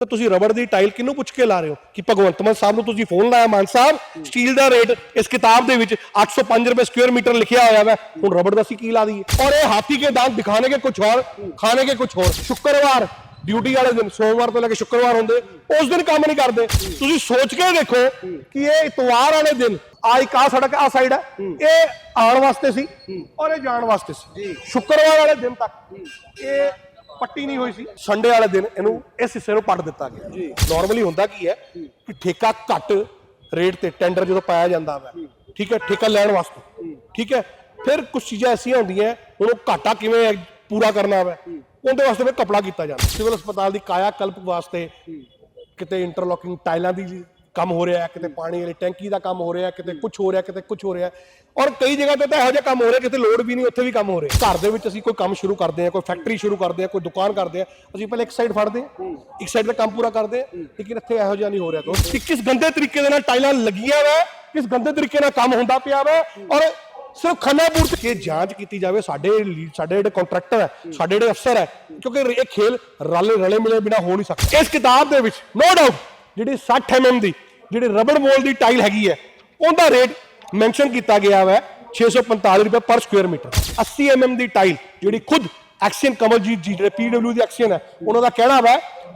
ਤਾਂ ਤੁਸੀਂ ਰਬੜ ਦੀ ਟਾਈਲ ਕਿਹਨੂੰ ਪੁੱਛ ਕੇ ਲਾ ਰਹੇ ਹੋ? ਕਿ ਭਗਵੰਤ ਮਾਨ ਸਾਹਿਬ ਨੂੰ ਤੁਸੀਂ ਫੋਨ ਲਾਇਆ ਮਾਨ ਸਾਹਿਬ ਸਟੀਲ ਦਾ ਰੇਟ ਇਸ ਕਿਤਾਬ ਦੇ ਵਿੱਚ 805 ਰੁਪਏ ਸਕੁਅਰ ਮੀਟਰ ਲਿਖਿਆ ਹੋਇਆ ਹੈ ਹੁਣ ਰਬੜ ਦਾ ਅਸੀਂ ਕੀ ਲਾ ਦਈਏ? ਔਰ ਇਹ ਹਾਥੀ ਕੇ ਦਾंत ਦਿਖਾਣੇ ਕੇ ਕੁਝ ਹੋਰ ਖਾਣੇ ਕੇ ਕੁਝ ਹੋਰ। ਸ਼ੁੱਕਰਵਾਰ ਡਿਊਟੀ ਵਾਲੇ ਦਿਨ ਸੋਮਵਾਰ ਤੋਂ ਲੈ ਕੇ ਸ਼ੁੱਕਰਵਾਰ ਹੁੰਦੇ ਉਸ ਦਿਨ ਕੰਮ ਨਹੀਂ ਕਰਦੇ। ਤੁਸੀਂ ਸੋਚ ਕੇ ਦੇਖੋ ਕਿ ਇਹ ਇਤਵਾਰ ਵਾਲੇ ਦਿਨ ਆ ਇੱਕ ਆ ਸੜਕ ਆ ਸਾਈਡ ਹੈ ਇਹ ਆਉਣ ਵਾਸਤੇ ਸੀ ਔਰ ਇਹ ਜਾਣ ਵਾਸਤੇ ਸੀ। ਸ਼ੁੱਕਰਵਾਰ ਵਾਲੇ ਦਿਨ ਤੱਕ ਇਹ ਪੱਟੀ ਨਹੀਂ ਹੋਈ ਸੀ। ਸੰਡੇ ਵਾਲੇ ਦਿਨ ਇਹਨੂੰ ਇਸ ਹਿੱਸੇ ਨੂੰ ਪੱਟ ਦਿੱਤਾ ਗਿਆ। ਨਾਰਮਲੀ ਹੁੰਦਾ ਕੀ ਹੈ ਕਿ ਠੇਕਾ ਘੱਟ ਰੇਟ ਤੇ ਟੈਂਡਰ ਜਦੋਂ ਪਾਇਆ ਜਾਂਦਾ ਵਾ। ਠੀਕ ਹੈ ਠੇਕਾ ਲੈਣ ਵਾਸਤੇ। ਠੀਕ ਹੈ ਫਿਰ ਕੁਝ ਚੀਜ਼ਾਂ ਐਸੀਆਂ ਹੁੰਦੀਆਂ ਹੁਣ ਉਹ ਘਾਟਾ ਕਿਵੇਂ ਪੂਰਾ ਕਰਨਾ ਵਾ। ਉਹਦੇ ਵਾਸਤੇ ਫਿਰ ਕਪੜਾ ਕੀਤਾ ਜਾਂਦਾ। ਸਿਵਲ ਹਸਪਤਾਲ ਦੀ ਕਾਇਆ ਕਲਪ ਵਾਸਤੇ ਕਿਤੇ ਇੰਟਰਲੋਕਿੰਗ ਟਾਈਲਾਂ ਦੀ ਕੰਮ ਹੋ ਰਿਹਾ ਕਿਤੇ ਪਾਣੀ ਵਾਲੀ ਟੈਂਕੀ ਦਾ ਕੰਮ ਹੋ ਰਿਹਾ ਕਿਤੇ ਕੁਝ ਹੋ ਰਿਹਾ, ਕਿਤੇ ਕੁਝ ਹੋ ਰਿਹਾ ਔਰ ਕਈ ਜਗ੍ਹਾ ਤੇ ਤਾਂ ਇਹੋ ਜਿਹਾ ਕੰਮ ਹੋ ਰਿਹਾ, ਕਿਤੇ ਲੋਡ ਵੀ ਨਹੀਂ, ਉੱਥੇ ਵੀ ਕੰਮ ਹੋ ਰਿਹਾ ਘਰ ਦੇ ਵਿੱਚ ਅਸੀਂ ਕੋਈ ਕੰਮ ਸ਼ੁਰੂ ਕਰਦੇ ਹਾਂ, ਕੋਈ ਫੈਕਟਰੀ ਸ਼ੁਰੂ ਕਰਦੇ ਹਾਂ, ਕੋਈ ਦੁਕਾਨ ਕਰਦੇ ਹਾਂ, ਅਸੀਂ ਪਹਿਲੇ ਇੱਕ ਸਾਈਡ ਫੜਦੇ ਹਾਂ। ਇੱਕ ਸਾਈਡ ਦਾ ਕੰਮ ਪੂਰਾ ਕਰਦੇ ਹਾਂ, ਲੇਕਿਨ ਇੱਥੇ ਇਹੋ ਜਿਹਾ ਨਹੀਂ ਹੋ ਰਿਹਾ। ਦੋਸਤ ਕਿਸ ਗੰਦੇ ਤਰੀਕੇ ਦੇ ਨਾਲ ਟਾਈਲਾਂ ਲੱਗੀਆਂ ਵਾ, ਕਿਸ ਗੰਦੇ ਤਰੀਕੇ ਨਾਲ ਕੰਮ ਹੁੰਦਾ ਪਿਆ ਵਾ, ਔਰ ਸਿਰਫ ਖੰਨਾਪੁਰ ਚ ਇਹ ਜਾਂਚ ਕੀਤੀ ਜਾਵੇ, ਸਾਡੇ ਸਾਡੇ ਜਿਹੜੇ ਕੰਟਰੈਕਟਰ ਹੈ, ਸਾਡੇ ਜਿਹੜੇ ਅਫਸਰ ਹੈ, ਕਿਉਂਕਿ ਇਹ ਖੇਲ ਰਲੇ ਰਲੇ ਮਿਲੇ ਬਿਨਾ ਹੋ ਨਹੀਂ ਸਕਦਾ। ਇਸ ਕਿਤਾਬ ਦੇ ਵਿੱਚ ਨੋ ਡਾਊਟ ਜਿਹੜੀ 60 mm ਦੀ, ਜਿਹੜੀ ਰਬੜ ਮੋਲ ਦੀ ਟਾਈਲ ਹੈਗੀ ਹੈ, ਉਹਦਾ ਰੇਟ ਮੈਂਸ਼ਨ ਕੀਤਾ ਗਿਆ ਹੈ 645 ਰੁਪਏ ਪਰ ਸਕੁਅਰ ਮੀਟਰ 80 mm ਦੀ ਟਾਈਲ, ਜਿਹੜੀ ਖੁਦ ਐਕਸੀਅਨ ਕਮਲਜੀਤ ਜੀ, ਜਿਹੜੇ ਪੀਡਬਲਿਊ ਦੀ ਐਕਸੀਅਨ ਹੈ, ਉਹਨਾਂ ਦਾ ਕਹਿਣਾ ਵਾ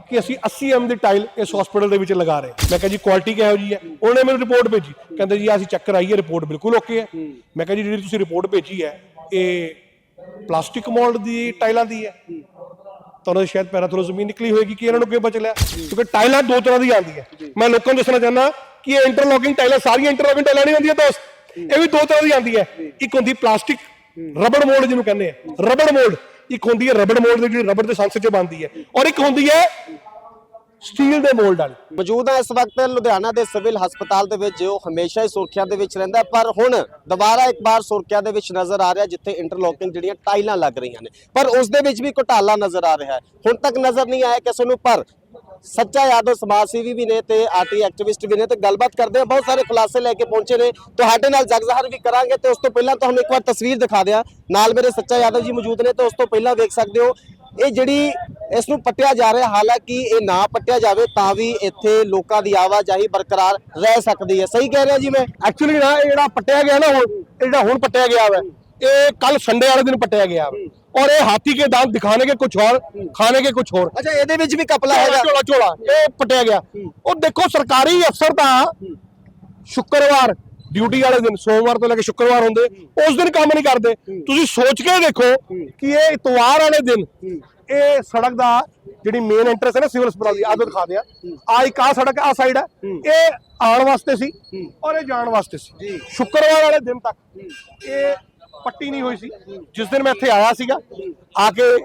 ਕਿ ਅਸੀਂ 80 mm ਦੀ ਟਾਈਲ ਇਸ ਹਸਪੀਟਲ ਦੇ ਵਿੱਚ ਲਗਾ ਰਹੇ ਮੈਂ ਕਿਹਾ ਜੀ ਕੁਆਲਿਟੀ ਕਿਹੋ ਜੀ ਹੈ? ਉਹਨੇ ਮੈਨੂੰ ਰਿਪੋਰਟ ਭੇਜੀ। ਕਹਿੰਦੇ ਜੀ ਅਸੀਂ ਚੈੱਕ ਕਰਾਈ ਹੈ ਰਿਪੋਰਟ ਬਿਲਕੁਲ ਓਕੇ ਹੈ। ਮੈਂ ਕਿਹਾ ਜੀ, ਜਿਹੜੀ ਤੁਸੀਂ ਰਿਪੋਰਟ ਭੇਜੀ ਹੈ, ਇਹ ਪਲਾਸਟਿਕ ਮੋਲਡ ਦੀ ਟਾਈਲਾਂ ਦੀ ਹੈ। ਤੁਹਾਨੂੰ ਸ਼ਾਇਦ ਪੈਰਾਂ ਜ਼ਮੀਨ ਨਿਕਲੀ ਹੋਏਗੀ ਕਿ ਇਹਨਾਂ ਨੂੰ ਕਿਉਂ ਬਚ ਲਿਆ? ਕਿਉਂਕਿ ਟਾਈਲਾਂ ਦੋ ਤਰ੍ਹਾਂ ਦੀ ਆਉਂਦੀਆਂ। ਮੈਂ ਲੋਕਾਂ ਨੂੰ ਦੱਸਣਾ ਚਾਹੁੰਦਾ ਕਿ ਇਹ ਇੰਟਰਲੋਕਿੰਗ ਟਾਈਲਾਂ ਸਾਰੀਆਂ ਇੰਟਰਲੋਕਿੰਗ ਟਾਈਲਾਂ ਨਹੀਂ ਹੁੰਦੀਆਂ ਦੋਸਤ। ਇਹ ਵੀ ਦੋ ਤਰ੍ਹਾਂ ਦੀ ਆਉਂਦੀ ਹੈ ਇੱਕ ਹੁੰਦੀ ਪਲਾਸਟਿਕ ਰਬੜ ਮੋਲਡ ਜਿਹਨੂੰ ਕਹਿੰਦੇ ਆ। Rubber mould. ਇੱਕ ਹੁੰਦੀ ਹੈ ਰਬੜ ਮੋਲਡ ਦੀ ਜਿਹੜੀ ਰਬੜ ਦੇ ਸੰਸ ਚ ਬਣਦੀ ਹੈ। ਔਰ ਇੱਕ ਹੁੰਦੀ ਹੈ ਸਟੀਲ ਦੇ ਮੋਲਡ ਵਾਲੀ। ਮੌਜੂਦ ਹੈ ਇਸ ਵਕਤ ਲੁਧਿਆਣਾ ਦੇ ਸਿਵਲ ਹਸਪਤਾਲ ਦੇ ਵਿੱਚ, ਜੋ ਹਮੇਸ਼ਾ ਹੀ ਸੁਰੱਖਿਆ ਦੇ ਵਿੱਚ ਰਹਿੰਦਾ ਪਰ ਹੁਣ ਦੁਬਾਰਾ ਇੱਕ ਵਾਰ ਸੁਰੱਖਿਆ ਦੇ ਵਿੱਚ ਨਜ਼ਰ ਆ ਰਿਹਾ, ਜਿੱਥੇ ਇੰਟਰਲੋਕਿੰਗ ਜਿਹੜੀਆਂ ਟਾਈਲਾਂ ਲੱਗ ਰਹੀਆਂ ਨੇ। ਪਰ ਉਸ ਦੇ ਵਿੱਚ ਵੀ ਘੁਟਾਲਾ ਨਜ਼ਰ ਆ ਰਿਹਾ ਹੈ। ਹੁਣ ਤੱਕ ਨਜ਼ਰ ਨਹੀਂ ਆਇਆ ਕਿਸੇ ਨੂੰ, ਪਰ ਸੱਚਾ ਯਾਦਵ ਸਮਾਜ ਸੇਵੀ ਵੀ ਨੇ ਤੇ ਆਰਟੀ ਐਕਟਿਵਿਸਟ ਵੀ ਨੇ ਤੇ ਗੱਲਬਾਤ ਕਰਦੇ ਆ ਬਹੁਤ ਸਾਰੇ ਖੁਲਾਸੇ ਲੈ ਕੇ ਪਹੁੰਚੇ ਨੇ। ਤੁਹਾਡੇ ਨਾਲ ਜਗਜ਼ਾਹਰ ਵੀ ਕਰਾਂਗੇ ਤੇ ਉਸ ਤੋਂ ਪਹਿਲਾਂ ਤੁਹਾਨੂੰ ਇੱਕ ਵਾਰ ਤਸਵੀਰ ਦਿਖਾ ਦਿਆਂ। ਨਾਲ ਮੇਰੇ ਸੱਚਾ ਯਾਦਵ ਜੀ ਮੌਜੂਦ ਨੇ ਤੇ ਉਸ ਤੋਂ ਪਹਿਲਾਂ ਵੇਖ ਸਕਦੇ ਹੋ ਇਹ ਜਿਹੜੀ ਇਸ ਨੂੰ ਪੱਟਿਆ ਜਾ ਰਿਹਾ ਹਾਲਾਂਕਿ ਇਹ ਨਾ ਪੱਟਿਆ ਜਾਵੇ ਤਾਂ ਵੀ ਇੱਥੇ ਲੋਕਾਂ ਦੀ ਆਵਾਜਾਈ ਬਰਕਰਾਰ ਰਹਿ ਸਕਦੀ ਹੈ। ਸਹੀ ਕਹਿ ਰਿਹਾ ਜੀ ਮੈਂ? ਐਕਚੁਅਲੀ ਨਾ ਇਹ ਜਿਹੜਾ ਪੱਟਿਆ ਗਿਆ ਨਾ ਹੁਣ ਜਿਹੜਾ ਹੁਣ ਪੱਟਿਆ ਗਿਆ ਵਾ ਇਹ ਕੱਲ ਸੰਡੇ ਵਾਲੇ ਦਿਨ ਪੱਟਿਆ ਗਿਆ ਔਰ ਇਹ ਹਾਥੀ ਕੇ ਦਾंत ਦਿਖਾਣੇ ਕੇ ਕੁਝ ਹੋਰ ਖਾਣੇ ਕੇ ਕੁਝ ਹੋਰ। ਅੱਛਾ ਇਹਦੇ ਵਿੱਚ ਵੀ ਕਪਲਾ ਹੈਗਾ? ਝੋਲਾ ਝੋਲਾ ਇਹ ਪੱਟਿਆ ਗਿਆ। ਉਹ ਦੇਖੋ ਸਰਕਾਰੀ ਅਫਸਰ ਤਾਂ ਸ਼ੁੱਕਰਵਾਰ ਡਿਊਟੀ ਵਾਲੇ ਦਿਨ, ਸੋਮਵਾਰ ਤੋਂ ਲੈ ਕੇ ਸ਼ੁੱਕਰਵਾਰ ਹੁੰਦੇ, ਉਸ ਦਿਨ ਕੰਮ ਨਹੀਂ ਕਰਦੇ। ਤੁਸੀਂ ਸੋਚ ਕੇ ਦੇਖੋ ਕਿ ਇਹ ਇਤਵਾਰ ਵਾਲੇ ਦਿਨ, ਇਹ ਸੜਕ ਦਾ ਜਿਹੜੀ ਮੇਨ ਐਂਟਰੈਂਸ ਹੈ ਨਾ, ਸਿਵਲ ਹਸਪਤਾਲ ਦੀ, ਆਹ ਤੋਂ ਦਿਖਾ ਦਿਆਂ। ਆ ਇੱਕ ਆ ਸੜਕ ਆ ਸਾਈਡ ਹੈ। ਇਹ ਆਉਣ ਵਾਸਤੇ ਸੀ ਔਰ ਇਹ ਜਾਣ ਵਾਸਤੇ ਸੀ। ਸ਼ੁੱਕਰਵਾਰ ਵਾਲੇ ਦਿਨ ਤੱਕ ਇਹ ਪੱਟੀ ਨਹੀਂ ਹੋਈ ਸੀ। ਜਿਸ ਦਿਨ ਮੈਂ ਇੱਥੇ ਆਇਆ ਸੀਗਾ, ਆ ਕੇ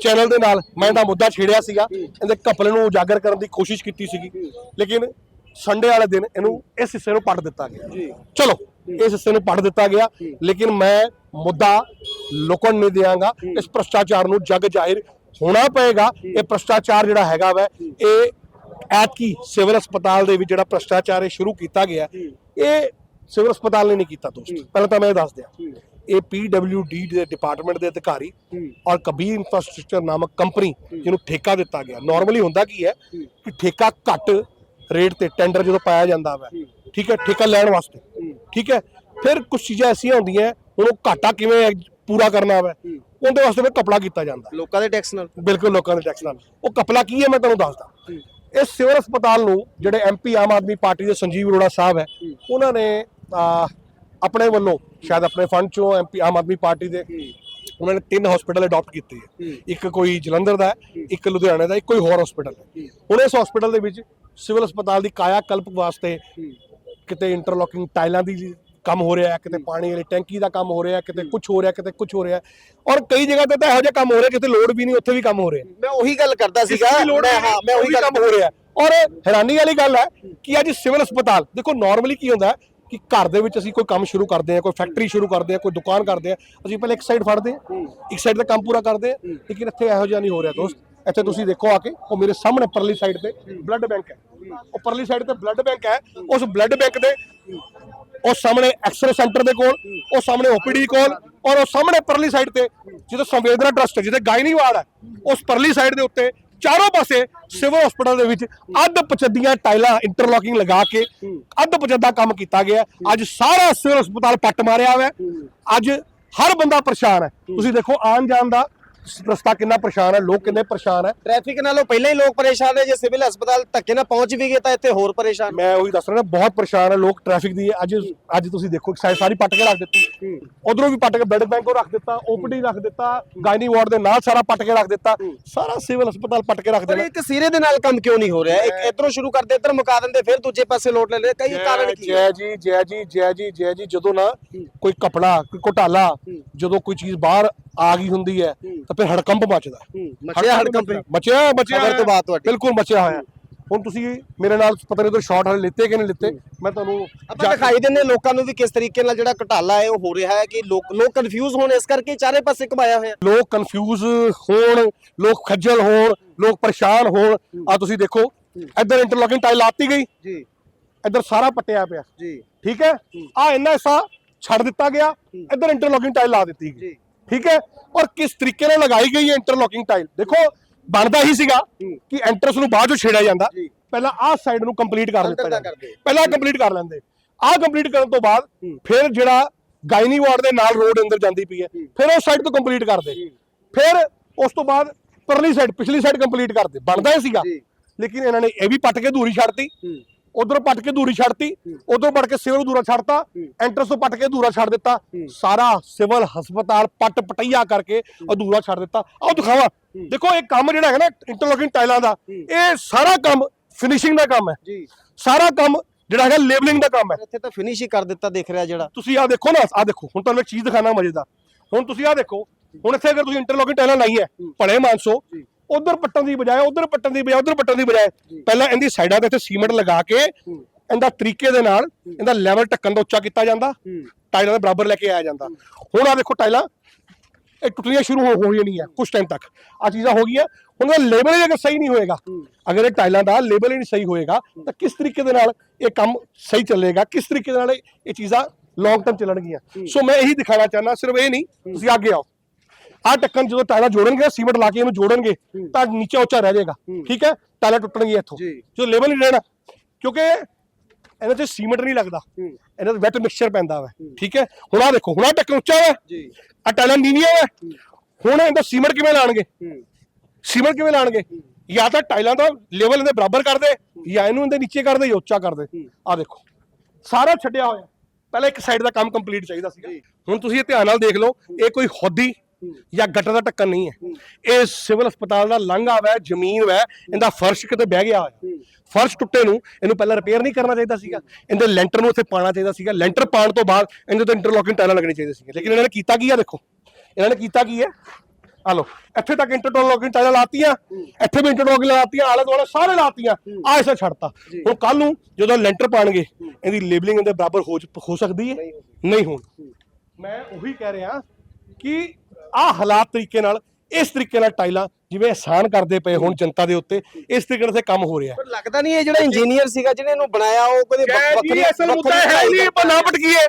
ਚੈਨਲ ਦੇ ਨਾਲ ਮੈਂ ਇਹਦਾ ਮੁੱਦਾ ਛੇੜਿਆ ਸੀਗਾ। ਇਹਦੇ ਘਪਲੇ ਨੂੰ ਉਜਾਗਰ ਕਰਨ ਦੀ ਕੋਸ਼ਿਸ਼ ਕੀਤੀ ਸੀਗੀ। ਲੇਕਿਨ ਸੰਡੇ ਵਾਲੇ ਦਿਨ ਇਹਨੂੰ ਇਸ ਹਿੱਸੇ ਨੂੰ ਪੱਟ ਦਿੱਤਾ ਗਿਆ। ਚਲੋ ਇਸ ਹਿੱਸੇ ਨੂੰ ਪੱਟ ਦਿੱਤਾ ਗਿਆ ਲੇਕਿਨ ਮੈਂ ਮੁੱਦਾ ਲੋਕਾਂ ਨੂੰ ਨਹੀਂ ਦਿਆਂਗਾ। ਇਸ ਭ੍ਰਸ਼ਟਾਚਾਰ ਨੂੰ ਜਗ ਜਾਹਿਰ ਹੋਣਾ ਪਏਗਾ। ਇਹ ਭ੍ਰਸ਼ਟਾਚਾਰ ਜਿਹੜਾ ਹੈਗਾ ਵਾ ਇਹ ਐਤਕੀ ਸਿਵਲ ਹਸਪਤਾਲ ਦੇ ਵਿੱਚ ਜਿਹੜਾ ਭ੍ਰਸ਼ਟਾਚਾਰ ਇਹ ਸ਼ੁਰੂ ਕੀਤਾ ਗਿਆ ਇਹ ਸਿਵਲ ਹਸਪਤਾਲ ਨੇ ਨਹੀਂ ਕੀਤਾ ਦੋਸਤ। ਪਹਿਲਾਂ ਤਾਂ ਮੈਂ ਇਹ ਦੱਸ ਦਿਆਂ। ਇਹ ਪੀਡਬਲਯੂਡੀ ਦੇ ਡਿਪਾਰਟਮੈਂਟ ਦੇ ਅਧਿਕਾਰੀ ਔਰ ਕਬੀਰ ਇਨਫਰਾਸਟ੍ਰਕਚਰ ਨਾਮਕ ਕੰਪਨੀ ਜਿਹਨੂੰ ਠੇਕਾ ਦਿੱਤਾ ਗਿਆ। ਨਾਰਮਲੀ ਹੁੰਦਾ ਕੀ ਹੈ ਕਿ ਠੇਕਾ ਘੱਟ ਰੇਟ ਤੇ ਟੈਂਡਰ ਜਦੋਂ ਪਾਇਆ ਜਾਂਦਾ ਵਾ ਠੀਕ ਹੈ ਠੇਕਾ ਲੈਣ ਵਾਸਤੇ ਠੀਕ ਹੈ ਫਿਰ ਕੁਝ ਚੀਜ਼ਾਂ ਐਸੀਆਂ ਹੁੰਦੀਆਂ ਹੁਣ ਉਹ ਘਾਟਾ ਕਿਵੇਂ ਪੂਰਾ ਕਰਨਾ ਵਾ ਉਹਦੇ ਵਾਸਤੇ ਫਿਰ ਕਪੜਾ ਕੀਤਾ ਜਾਂਦਾ। ਲੋਕਾਂ ਦੇ ਟੈਕਸ ਨਾਲ? ਬਿਲਕੁਲ ਲੋਕਾਂ ਦੇ ਟੈਕਸ ਨਾਲ। ਉਹ ਕਪਲਾ ਕੀ ਹੈ ਮੈਂ ਤੁਹਾਨੂੰ ਦੱਸਦਾ। ਇਸ ਸਿਵਲ ਹਸਪਤਾਲ ਨੂੰ ਜਿਹੜੇ ਐਮਪੀ ਆਮ ਆਦਮੀ ਪਾਰਟੀ ਦੇ ਸੰਜੀਵ ਅਰੋੜਾ ਸਾਹਿਬ ਹੈ ਉਹਨਾਂ ਨੇ ਆਪਣੇ ਵੱਲੋਂ ਸ਼ਾਇਦ ਆਪਣੇ ਫੰਡ ਚੋਂ ਐਮਪੀ ਆਮ ਆਦਮੀ ਪਾਰਟੀ ਦੇ ਉਹਨਾਂ ਨੇ ਤਿੰਨ ਹਸਪੀਟਲ ਅਡਾਪਟ ਕੀਤੇ ਹੈ। ਇੱਕ ਕੋਈ ਜਲੰਧਰ ਦਾ ਹੈ ਇੱਕ ਲੁਧਿਆਣੇ ਦਾ ਇੱਕ ਕੋਈ ਹੋਰ ਹਸਪੀਟਲ ਹੈ। ਹੁਣ ਇਸ ਹਸਪੀਟਲ ਦੇ ਵਿੱਚ ਸਿਵਲ ਹਸਪਤਾਲ ਦੀ ਕਾਇਆ ਕਲਪ ਵਾਸਤੇ ਕਿਤੇ ਇੰਟਰਲੋਕਿੰਗ ਟਾਈਲਾਂ ਦੀ ਕੰਮ ਹੋ ਰਿਹਾ ਹੈ ਕਿਤੇ ਪਾਣੀ ਵਾਲੀ ਟੈਂਕੀ ਦਾ ਕੰਮ ਹੋ ਰਿਹਾ ਕਿਤੇ ਕੁਝ ਹੋ ਰਿਹਾ ਕਿਤੇ ਕੁਝ ਹੋ ਰਿਹਾ ਔਰ ਕਈ ਜਗ੍ਹਾ ਤੇ ਤਾਂ ਇਹੋ ਜਿਹਾ ਕੰਮ ਹੋ ਰਿਹਾ ਕਿਤੇ ਲੋਡ ਵੀ ਨਹੀਂ ਉੱਥੇ ਵੀ ਕੰਮ ਹੋ ਰਿਹਾ ਮੈਂ ਉਹੀ ਗੱਲ ਕਰਦਾ ਸੀਗਾ ਮੈਂ ਹਾਂ ਮੈਂ ਉਹੀ ਗੱਲ ਕੰਮ ਹੋ ਰਿਹਾ ਔਰ ਹੈਰਾਨੀ ਵਾਲੀ ਗੱਲ ਹੈ ਕਿ ਅੱਜ ਸਿਵਲ ਹਸਪਤਾਲ ਦੇਖੋ ਨਾਰਮਲੀ ਕੀ ਹੁੰਦਾ ਕਿ ਘਰ ਦੇ ਵਿੱਚ ਅਸੀਂ ਕੋਈ ਕੰਮ ਸ਼ੁਰੂ ਕਰਦੇ ਹਾਂ ਕੋਈ ਫੈਕਟਰੀ ਸ਼ੁਰੂ ਕਰਦੇ ਹਾਂ ਕੋਈ ਦੁਕਾਨ ਕਰਦੇ ਹਾਂ ਅਸੀਂ ਪਹਿਲੇ ਇੱਕ ਸਾਈਡ ਫੜਦੇ ਹਾਂ ਇੱਕ ਸਾਈਡ ਦਾ ਕੰਮ ਪੂਰਾ ਕਰਦੇ ਹਾਂ ਲੇਕਿਨ ਇੱਥੇ ਇਹੋ ਜਿਹਾ ਨਹੀਂ ਹੋ ਰਿਹਾ ਦੋਸਤ। ਇੱਥੇ ਤੁਸੀਂ ਦੇਖੋ ਆ ਕੇ, ਉਹ ਮੇਰੇ ਸਾਹਮਣੇ ਪਰਲੀ ਸਾਈਡ ਤੇ ਬਲੱਡ ਬੈਂਕ ਹੈ। ਉਹ ਪਰਲੀ ਸਾਈਡ ਤੇ ਬਲੱਡ ਬੈਂਕ ਹੈ, ਉਸ ਬਲੱਡ ਬੈਂਕ ਦੇ ਉਹ ਸਾਹਮਣੇ ਐਕਸਰੇ ਸੈਂਟਰ ਦੇ ਕੋਲ, ਉਹ ਸਾਹਮਣੇ ਓਪੀਡੀ ਕੋਲ ਔਰ ਉਹ ਸਾਹਮਣੇ ਪਰਲੀ ਸਾਈਡ ਤੇ ਜਿਹਦੇ ਸੰਵੇਦਨਾ ਟਰਸਟ ਹੈ ਗਾਇਨੀ ਵਾਰਡ ਹੈ, ਉਸ ਪਰਲੀ ਸਾਈਡ ਦੇ ਉੱਤੇ ਚਾਰੋਂ ਪਾਸੇ ਸਿਵਲ ਹਸਪਤਾਲ ਦੇ ਵਿੱਚ ਅੱਧ ਪਚੱਦੀਆਂ ਟਾਈਲਾਂ ਇੰਟਰਲੋਕਿੰਗ ਲਗਾ ਕੇ ਅੱਧ ਪਚੱਦਾ ਕੰਮ ਕੀਤਾ ਗਿਆ ਅੱਜ ਸਾਰਾ ਸਿਵਲ ਹਸਪਤਾਲ ਪੱਟ ਮਾਰਿਆ ਹੋਇਆ ਅੱਜ ਹਰ ਬੰਦਾ ਪਰੇਸ਼ਾਨ ਹੈ। ਤੁਸੀਂ ਦੇਖੋ ਆਉਣ ਜਾਣ ਦਾ ਰਸਤਾ ਕਿੰਨਾ ਪਰੇਸ਼ਾਨ ਹੈ ਲੋਕ ਕਿੰਨੇ ਪਰੇਸ਼ਾਨ ਹੈ। ਟ੍ਰੈਫਿਕ ਨਾਲੋਂ ਪਹਿਲਾਂ ਹੀ ਲੋਕ ਪਰੇਸ਼ਾਨ ਨੇ ਜੇ ਸਿਵਲ ਹਸਪਤਾਲ ਧੱਕੇ ਨਾਲ ਪਹੁੰਚ ਵੀ ਗਏ ਤਾਂ ਇੱਥੇ ਹੋਰ ਪਰੇਸ਼ਾਨ। ਮੈਂ ਉਹੀ ਦੱਸ ਰਿਹਾ ਬਹੁਤ ਪਰੇਸ਼ਾਨ ਹੈ ਲੋਕ ਟ੍ਰੈਫਿਕ ਦੀ। ਅੱਜ ਅੱਜ ਤੁਸੀਂ ਦੇਖੋ ਸਾਰੀ ਸਾਰੀ ਪੱਟ ਕੇ ਰੱਖ ਦਿੱਤੀ। ਉਧਰੋਂ ਵੀ ਪੱਟ ਕੇ ਬਲੱਡ ਬੈਂਕ ਉਹ ਰੱਖ ਦਿੱਤਾ ਓਪੀਡੀ ਰੱਖ ਦਿੱਤਾ ਗਾਇਨੀ ਵਾਰਡ ਦੇ ਨਾਲ ਸਾਰਾ ਪੱਟ ਕੇ ਰੱਖ ਦਿੱਤਾ। ਸਾਰਾ ਸਿਵਲ ਹਸਪਤਾਲ ਪੱਟ ਕੇ ਰੱਖ ਦੇਣਾ। ਇੱਕ ਸਿਰੇ ਦੇ ਨਾਲ ਕੰਮ ਕਿਉਂ ਨਹੀਂ ਹੋ ਰਿਹਾ? ਇੱਕ ਇਧਰੋਂ ਸ਼ੁਰੂ ਕਰਦੇ ਇੱਧਰ ਮੁਕਾ ਦਿੰਦੇ ਫਿਰ ਦੂਜੇ ਪਾਸੇ ਲੋਟ ਲੈ ਲੈ ਕਈ ਕਾਰਨ ਕੀ ਜੈ ਜੀ ਜੈ ਜੀ ਜੈ ਜੀ ਜੈ ਜੀ ਜਦੋਂ ਨਾ ਕੋਈ ਕਪੜਾ ਕੋਈ ਘੋਟਾਲਾ ਜਦੋਂ ਕੋਈ ਚੀਜ਼ ਬਾਹਰ ਆ ਗਈ ਹੁੰਦੀ ਹੈ ਤਾਂ ਫਿਰ ਹੜਕੰਪ ਮਚਦਾ ਮਚਿਆ ਹੜਕੰਪ ਮਚਿਆ ਮਚਿਆ ਖਬਰ ਤੋਂ ਬਾਅਦ ਤੁਹਾਡੀ। ਬਿਲਕੁਲ ਮਚਿਆ ਹੋਇਆ। ਹੁਣ ਤੁਸੀਂ ਮੇਰੇ ਨਾਲ ਪਤਾ ਨਹੀਂ ਉਧਰ ਸ਼ਾਟ ਹਲੇ ਲਿੱਤੇ ਕਿ ਨਹੀਂ ਲਿੱਤੇ। ਮੈਂ ਤੁਹਾਨੂੰ ਆਪਾਂ ਦਿਖਾਈ ਦਿੰਦੇ ਲੋਕਾਂ ਨੂੰ ਵੀ ਕਿਸ ਤਰੀਕੇ ਨਾਲ ਜਿਹੜਾ ਘਟਾਲਾ ਹੈ ਉਹ ਹੋ ਰਿਹਾ ਹੈ ਕਿ ਲੋਕ ਲੋਕ ਕਨਫਿਊਜ਼ ਹੋਣ ਇਸ ਕਰਕੇ ਚਾਰੇ ਪਾਸੇ ਘੁਮਾਇਆ ਹੋਇਆ। ਲੋਕ ਕਨਫਿਊਜ਼ ਹੋਣ ਲੋਕ ਖੱਜਲ ਹੋਣ ਲੋਕ ਪਰੇਸ਼ਾਨ ਹੋਣ। ਆ ਤੁਸੀਂ ਦੇਖੋ ਇੱਧਰ ਇੰਟਰਲੋਕਿੰਗ ਟਾਈਲ ਲਾਤੀ ਗਈ। ਜੀ। ਇੱਧਰ ਸਾਰਾ ਪੱਟਿਆ ਪਿਆ। ਜੀ। ਠੀਕ ਹੈ? ਆ ਇੰਨਾ ਹਿੱਸਾ ਛੱਡ ਦਿੱਤਾ ਗਿਆ। ਇੱਧਰ ਇੰਟਰਲੋਕਿੰਗ ਟਾਈਲ ਲਾ ਦਿੱਤੀ ਗਈ। ਜੀ। ਠੀਕ ਹੈ? ਔਰ ਕਿਸ ਤਰੀਕੇ ਨਾਲ ਲਗਾਈ ਗਈ ਹੈ ਇੰਟਰਲੋਕਿੰਗ ਟਾਈਲ ਦੇਖੋ ਬਣਦਾ ਹੀ ਸੀਗਾ ਕਿ ਐਂਟਰਸ ਨੂੰ ਬਾਅਦ ਚੋਂ ਛੇੜਿਆ ਜਾਂਦਾ। ਪਹਿਲਾਂ ਆਹ ਸਾਈਡ ਨੂੰ ਕੰਪਲੀਟ ਕਰ ਦਿੱਤਾ ਜਾਂਦਾ। ਪਹਿਲਾਂ ਕੰਪਲੀਟ ਕਰ ਲੈਂਦੇ। ਆਹ ਕੰਪਲੀਟ ਕਰਨ ਤੋਂ ਬਾਅਦ ਫਿਰ ਜਿਹੜਾ ਗਾਇਨੀ ਵਾਰਡ ਦੇ ਨਾਲ ਰੋਡ ਅੰਦਰ ਜਾਂਦੀ ਪਈ ਹੈ ਫਿਰ ਉਸ ਸਾਈਡ ਤੋਂ ਕੰਪਲੀਟ ਕਰਦੇ। ਫਿਰ ਉਸ ਤੋਂ ਬਾਅਦ ਪਰਲੀ ਸਾਈਡ ਪਿਛਲੀ ਸਾਈਡ ਕੰਪਲੀਟ ਕਰਦੇ। ਬਣਦਾ ਹੀ ਸੀਗਾ। ਲੇਕਿਨ ਇਹਨਾਂ ਨੇ ਇਹ ਵੀ ਪੱਟ ਕੇ ਦੂਰੀ ਛੱਡਤੀ। ਉਧਰੋਂ ਪੱਟ ਕੇ ਦੂਰੀ ਛੱਡਤੀ ਉਧਰੋਂ ਪੱਟ ਕੇ ਸਿਵਲ ਦੂਰਾ ਛੱਡਤਾ ਐਂਟਰਸ ਤੋਂ ਪੱਟ ਕੇ ਦੂਰਾ ਛੱਡ ਦਿੱਤਾ। ਸਾਰਾ ਸਿਵਲ ਹਸਪਤਾਲ ਪੱਟ ਪਟਈਆ ਕਰਕੇ ਅਧੂਰਾ ਛੱਡ ਦਿੱਤਾ। ਆਓ ਦਿਖਾਵਾਂ ਦੇਖੋ ਇਹ ਕੰਮ ਜਿਹੜਾ ਹੈ ਨਾ ਇੰਟਰਲੋਕਿੰਗ ਟਾਈਲਾਂ ਦਾ ਇਹ ਸਾਰਾ ਕੰਮ ਫਿਨਿਸ਼ਿੰਗ ਦਾ ਕੰਮ ਹੈ। ਸਾਰਾ ਕੰਮ ਜਿਹੜਾ ਹੈਗਾ ਲੇਬਲਿੰਗ ਦਾ ਕੰਮ ਹੈ। ਇੱਥੇ ਤਾਂ ਫਿਨਿਸ਼ ਹੀ ਕਰ ਦਿੱਤਾ ਦੇਖ ਰਿਹਾ ਜਿਹੜਾ। ਤੁਸੀਂ ਆਹ ਦੇਖੋ ਨਾ ਆਹ ਦੇਖੋ ਹੁਣ ਤੁਹਾਨੂੰ ਇੱਕ ਚੀਜ਼ ਦਿਖਾਣਾ ਮਜ਼ੇਦਾਰ ਹੁਣ ਤੁਸੀਂ ਆਹ ਦੇਖੋ ਹੁਣ ਇੱਥੇ ਅਗਰ ਤੁਸੀਂ ਇੰਟਰਲੋਕਿੰਗ ਟਾਈਲਾਂ ਲਾਈ ਹੈ। ਭਲੇ ਮਾਨਸੋ ਉਧਰ ਪੱਟਣ ਦੀ ਬਜਾਏ ਉਧਰ ਪੱਟਣ ਦੀ ਬਜਾਏ ਉਧਰ ਪੱਟਣ ਦੀ ਬਜਾਏ। ਪਹਿਲਾਂ ਇਹਦੀ ਸਾਈਡਾਂ ਤੇ ਇੱਥੇ ਸੀਮੈਂਟ ਲਗਾ ਕੇ ਇਹਦਾ ਤਰੀਕੇ ਦੇ ਨਾਲ ਇਹਦਾ ਲੈਵਲ ਢੱਕਣ ਦਾ ਉੱਚਾ ਕੀਤਾ ਜਾਂਦਾ। ਟਾਈਲਾਂ ਦੇ ਬਰਾਬਰ ਲੈ ਕੇ ਆਇਆ ਜਾਂਦਾ। ਹੁਣ ਆ ਦੇਖੋ ਟਾਈਲਾਂ ਇਹ ਟੁੱਟਣੀਆਂ ਸ਼ੁਰੂ ਹੋ ਹੋ ਜਾਣੀਆਂ ਕੁਝ ਟਾਈਮ ਤੱਕ। ਆ ਚੀਜ਼ਾਂ ਹੋ ਗਈਆਂ ਹੁਣ ਦਾ ਲੇਬਲ ਹੀ ਅਗਰ ਸਹੀ ਨਹੀਂ ਹੋਏਗਾ ਅਗਰ ਇਹ ਟਾਈਲਾਂ ਦਾ ਲੇਬਲ ਹੀ ਨਹੀਂ ਸਹੀ ਹੋਏਗਾ ਤਾਂ ਕਿਸ ਤਰੀਕੇ ਦੇ ਨਾਲ ਇਹ ਕੰਮ ਸਹੀ ਚੱਲੇਗਾ ਕਿਸ ਤਰੀਕੇ ਦੇ ਨਾਲ ਇਹ ਚੀਜ਼ਾਂ ਲੌਂਗ ਟਰਮ ਚੱਲਣਗੀਆਂ। ਸੋ ਮੈਂ ਇਹੀ ਦਿਖਾਣਾ ਚਾਹੁੰਦਾ ਸਿਰਫ ਇਹ ਨਹੀਂ ਤੁਸੀਂ ਅੱਗੇ ਆਓ। ਆ ਟੱਕਣ ਜਦੋਂ ਟਾਇਲਾਂ ਜੋੜਨਗੇ ਸੀਮੈਂਟ ਲਾ ਕੇ ਇਹਨੂੰ ਜੋੜਨਗੇ ਤਾਂ ਨੀਚੇ ਉੱਚਾ ਰਹਿ ਜਾਏਗਾ। ਠੀਕ ਹੈ? ਟਾਇਲਾਂ ਟੁੱਟਣਗੀਆਂ ਇੱਥੋਂ। ਜੀ। ਲੈਵਲ ਨਹੀਂ ਰਹਿਣਾ ਕਿਉਂਕਿ ਇਹਨਾਂ 'ਚ ਸੀਮੈਂਟ ਨਹੀਂ ਲੱਗਦਾ। ਇਹਨਾਂ 'ਚ ਵੈਟ ਮਿਕਸਚਰ ਪੈਂਦਾ ਵਾ। ਠੀਕ ਹੈ? ਹੁਣ ਆ ਦੇਖੋ ਹੁਣ ਆ ਟੱਕਣ ਉੱਚਾ ਵਾ। ਜੀ। ਆ ਟਾਇਲਾਂ ਨੀਵੀਆਂ ਵਾ। ਹੁਣ ਇਹਦਾ ਸੀਮੈਂਟ ਕਿਵੇਂ ਲਾਣਗੇ? ਸੀਮੈਂਟ ਕਿਵੇਂ ਲਾਣਗੇ? ਜਾਂ ਤਾਂ ਟਾਈਲਾਂ ਦਾ ਲੈਵਲ ਇਹਦੇ ਬਰਾਬਰ ਕਰ ਦੇ ਜਾਂ ਇਹਨੂੰ ਇਹਦੇ ਨੀਚੇ ਕਰ ਦੇ ਜਾਂ ਉੱਚਾ ਕਰ ਦੇ ਆ ਦੇਖੋ। ਸਾਰਾ ਛੱਡਿਆ ਹੋਇਆ। ਪਹਿਲਾਂ ਇੱਕ ਸਾਈਡ ਦਾ ਕੰਮ ਕੰਪਲੀਟ ਚਾਹੀਦਾ ਸੀਗਾ। ਹੁਣ ਤੁਸੀਂ ਇਹ ਧਿਆਨ ਨਾਲ ਦੇਖ ਲਓ ਇਹ ਕੋਈ ਹੌਦੀ ਜਾਂ ਗੱਟਰ ਦਾ ਢੱਕਣ ਨਹੀਂ ਹੈ। ਇਹ ਸਿਵਲ ਹਸਪਤਾਲ ਦਾ ਲਾਂਘਾ ਹੈ ਜ਼ਮੀਨ ਹੈ ਇਹਦਾ ਫਰਸ਼ ਕਿਤੇ ਬਹਿ ਗਿਆ। ਹੋਇਆ ਫਰਸ਼ ਟੁੱਟੇ ਨੂੰ ਇਹਨੂੰ ਪਹਿਲਾਂ ਰਿਪੇਅਰ ਨਹੀਂ ਕਰਨਾ ਚਾਹੀਦਾ ਸੀਗਾ। ਇਹਦੇ ਲੈਂਟਰ ਨੂੰ ਉੱਥੇ ਪਾਣਾ ਚਾਹੀਦਾ ਸੀਗਾ। ਲੈਂਟਰ ਪਾਣ ਤੋਂ ਬਾਅਦ ਇਹਦੇ ਤੇ ਇੰਟਰਲੋਕਿੰਗ ਟਾਇਲਾਂ ਲੱਗਣੀ ਚਾਹੀਦੀ ਸੀ ਲੇਕਿਨ ਇਹਨਾਂ ਨੇ ਕੀਤਾ ਕੀ ਆ ਦੇਖੋ? ਇਹਨਾਂ ਨੇ ਕੀਤਾ ਕੀ ਹੈ ਆ ਲੋ ਇੱਥੇ ਤੱਕ ਇੰਟਰਲੋਕਿੰਗ ਟਾਇਲਾਂ ਲਾਤੀਆਂ। ਇੱਥੇ ਵੀ ਇੰਟਰਲੋਕਿੰਗ ਲਾਤੀਆਂ ਆਲੇ ਦੁਆਲੇ ਸਾਰੇ ਲਾਤੀਆਂ। ਆ ਇਸੇ ਛੱਡਤਾ। ਹੁਣ ਕੱਲ ਨੂੰ ਜਦੋਂ ਲੈਂਟਰ ਪਾਣਗੇ ਇਹਦੀ ਲੇਬਲਿੰਗ ਇਹਦੇ ਬਰਾਬਰ ਹੋ ਹੋ ਸਕਦੀ ਹੈ? ਨਹੀਂ ਹੋਣ। ਮੈਂ ਉਹੀ ਕਹਿ ਰਿਹਾ ਕਿ ਆਹ ਹਾਲਾਤ ਤਰੀਕੇ ਨਾਲ ਇਸ ਤਰੀਕੇ ਨਾਲ ਟਾਈਲਾਂ ਜਿਵੇਂ ਆਸਾਨ ਕਰਦੇ ਪਏ ਹੁਣ ਜਨਤਾ ਦੇ ਉੱਤੇ ਇਸ ਤਰੀਕੇ ਨਾਲ ਤੇ ਕੰਮ ਹੋ ਰਿਹਾ ਪਰ ਲੱਗਦਾ ਨਹੀਂ ਇਹ ਜਿਹੜਾ ਇੰਜੀਨੀਅਰ ਸੀਗਾ ਜਿਹਨੇ ਇਹਨੂੰ ਬਣਾਇਆ ਉਹ ਕਦੇ ਜੀ ਅਸਲ ਮੁੱਦਾ ਹੈ ਨਹੀਂ ਆਪਾਂ ਨਾ ਭਟਕੀਏ।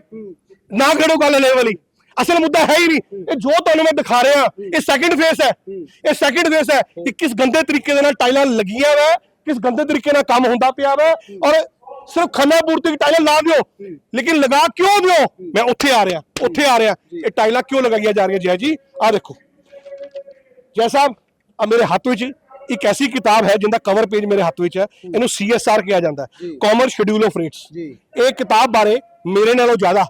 ਨਾ ਖੜੋ ਗੱਲ ਲੈ ਵਾਲੀ। ਅਸਲ ਮੁੱਦਾ ਹੈ ਹੀ ਨਹੀਂ। ਇਹ ਜੋ ਤੁਹਾਨੂੰ ਮੈਂ ਦਿਖਾ ਰਿਹਾ ਇਹ ਸੈਕਿੰਡ ਫੇਸ ਹੈ। ਇਹ ਸੈਕਿੰਡ ਫੇਸ ਹੈ ਕਿ ਕਿਸ ਗੰਦੇ ਤਰੀਕੇ ਦੇ ਨਾਲ ਟਾਈਲਾਂ ਲੱਗੀਆਂ ਵਾ ਕਿਸ ਗੰਦੇ ਤਰੀਕੇ ਨਾਲ ਕੰਮ ਹੁੰਦਾ ਪਿਆ ਵਾ ਔਰ ਸਿਰਫ ਖੰਨਾ ਪੂਰਤੀ ਟਾਈਲਾਂ ਲਾ ਦਿਓ। ਲੇਕਿਨ ਲਗਾ ਕਿਉਂ ਦਿਓ? ਮੈਂ ਉੱਥੇ ਆ ਰਿਹਾ ਉੱਥੇ ਆ ਰਿਹਾ। ਇਹ ਟਾਈਲਾਂ ਕਿਉਂ ਲਗਾਈਆਂ ਜਾ ਰਹੀਆਂ ਜੈ ਜੀ? ਆ ਦੇਖੋ। ਜੈ ਸਾਹਿਬ ਆ ਮੇਰੇ ਹੱਥ ਵਿੱਚ ਇੱਕ ਐਸੀ ਕਿਤਾਬ ਹੈ ਜਿੰਦਾ ਕਵਰ ਪੇਜ ਮੇਰੇ ਹੱਥ ਵਿੱਚ ਹੈ। ਇਹਨੂੰ ਸੀਐਸਆਰ ਕਿਹਾ ਜਾਂਦਾ। ਹੈ ਕਾਮਨ ਸ਼ਡਿਊਲ ਆਫ ਰੇਟਸ ਜੀ। ਇਹ ਕਿਤਾਬ ਬਾਰੇ ਮੇਰੇ ਨਾਲੋਂ ਜ਼ਿਆਦਾ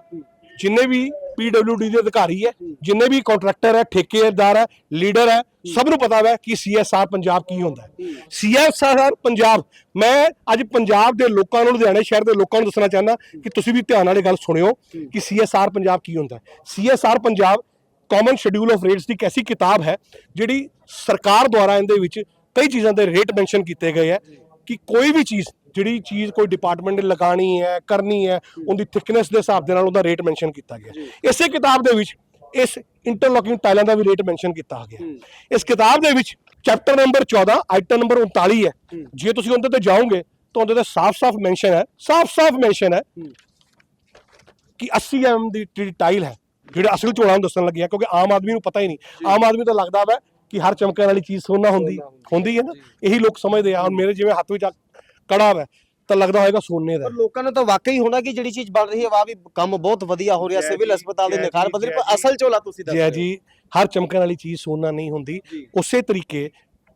ਜਿੰਨੇ ਵੀ ਪੀਡਬਲਯੂਡੀ ਦੇ ਅਧਿਕਾਰੀ ਹੈ, ਜਿੰਨੇ ਵੀ ਕੰਟਰੈਕਟਰ ਹੈ, ਠੇਕੇਦਾਰ ਹੈ ਲੀਡਰ ਹੈ, ਸਭ ਨੂੰ ਪਤਾ ਹੈ ਕਿ ਸੀਐਸਆਰ ਪੰਜਾਬ ਕੀ ਹੁੰਦਾ ਹੈ। ਸੀਐਸਆਰ ਪੰਜਾਬ, ਮੈਂ ਅੱਜ ਪੰਜਾਬ ਦੇ ਲੋਕਾਂ ਨੂੰ, ਲੁਧਿਆਣੇ ਸ਼ਹਿਰ ਦੇ ਲੋਕਾਂ ਨੂੰ ਦੱਸਣਾ ਚਾਹੁੰਦਾ ਕਿ ਤੁਸੀਂ ਵੀ ਧਿਆਨ ਨਾਲ ਇਹ ਗੱਲ ਸੁਣਿਓ ਕਿ ਸੀਐਸਆਰ ਪੰਜਾਬ ਕੀ ਹੁੰਦਾ ਹੈ। CSR Punjab common schedule of rates ਦੀ ਇੱਕ ਐਸੀ ਕਿਤਾਬ ਹੈ, ਜਿਹੜੀ ਸਰਕਾਰ ਦੁਆਰਾ ਇਹਦੇ ਵਿੱਚ ਕਈ ਚੀਜ਼ਾਂ ਦੇ ਰੇਟ ਮੈਂਸ਼ਨ ਕੀਤੇ ਗਏ ਹੈ ਕਿ ਕੋਈ ਵੀ ਚੀਜ਼ ਜਿਹੜੀ ਚੀਜ਼ ਕੋਈ ਡਿਪਾਰਟਮੈਂਟ ਨੇ ਲਗਾਣੀ ਹੈ ਕਰਨੀ ਹੈ ਉਹਦੀ ਥਿਕਨੈਸ ਦੇ ਹਿਸਾਬ ਦੇ ਨਾਲ ਉਹਦਾ ਰੇਟ ਮੈਂਸ਼ਨ ਕੀਤਾ ਗਿਆ। ਇਸੇ ਕਿਤਾਬ ਦੇ ਵਿੱਚ ਇਸ ਇੰਟਰਲੋਕਿੰਗ ਟਾਈਲਾਂ ਦਾ ਵੀ ਰੇਟ ਮੈਂਸ਼ਨ ਕੀਤਾ ਗਿਆ। ਇਸ ਕਿਤਾਬ ਦੇ ਵਿੱਚ ਚੈਪਟਰ ਨੰਬਰ 14 ਆਈਟਮ ਨੰਬਰ 39 ਹੈ। ਜੇ ਤੁਸੀਂ ਉਹਦੇ ਤੇ ਜਾਓਗੇ ਤਾਂ ਉਹਦੇ ਤੇ ਸਾਫ਼-ਸਾਫ਼ ਮੈਂਸ਼ਨ ਹੈ ਸਾਫ਼-ਸਾਫ਼ ਮੈਂਸ਼ਨ ਹੈ ਕਿ 80 ਐਮ ਦੀ ਟਾਈਲ ਹੈ ਜਿਹੜਾ ਅਸਲ ਚੋਣਾਂ ਨੂੰ ਦੱਸਣ ਲੱਗਿਆ ਕਿਉਂਕਿ ਆਮ ਆਦਮੀ ਨੂੰ ਪਤਾ ਹੀ ਨਹੀਂ। ਆਮ ਆਦਮੀ ਤਾਂ ਲੱਗਦਾ ਵਾ ਕਿ ਹਰ ਚਮਕਣ ਵਾਲੀ ਚੀਜ਼ ਸੋਨਾ ਹੁੰਦੀ ਹੁੰਦੀ ਹੈ ਨਾ। ਇਹੀ ਲੋਕ ਸਮਝਦੇ ਆ ਹੁਣ ਮੇਰੇ ਜਿਵੇਂ ਹੱਥ ਵਿੱਚ ਕੜਾ ਹੈ ਤਾਂ ਲੱਗਦਾ ਹੋਏਗਾ ਸੋਨੇ ਦਾ ਪਰ ਲੋਕਾਂ ਨੂੰ ਤਾਂ ਵਾਕਈ ਹੋਣਾ ਕਿ ਜਿਹੜੀ ਚੀਜ਼ ਬਣ ਰਹੀ ਹੈ ਵਾਹ ਵੀ ਕੰਮ ਬਹੁਤ ਵਧੀਆ ਹੋ ਰਿਹਾ ਸਿਵਲ ਹਸਪਤਾਲ ਦੀ ਨਿਖਾਰ ਬਦਲ ਪਰ। ਅਸਲ ਝੋਲਾ ਤੁਸੀਂ ਦੱਸ ਜੀ ਹਰ ਚਮਕਣ ਵਾਲੀ ਚੀਜ਼ ਸੋਨਾ ਨਹੀਂ ਹੁੰਦੀ। ਉਸੇ ਤਰੀਕੇ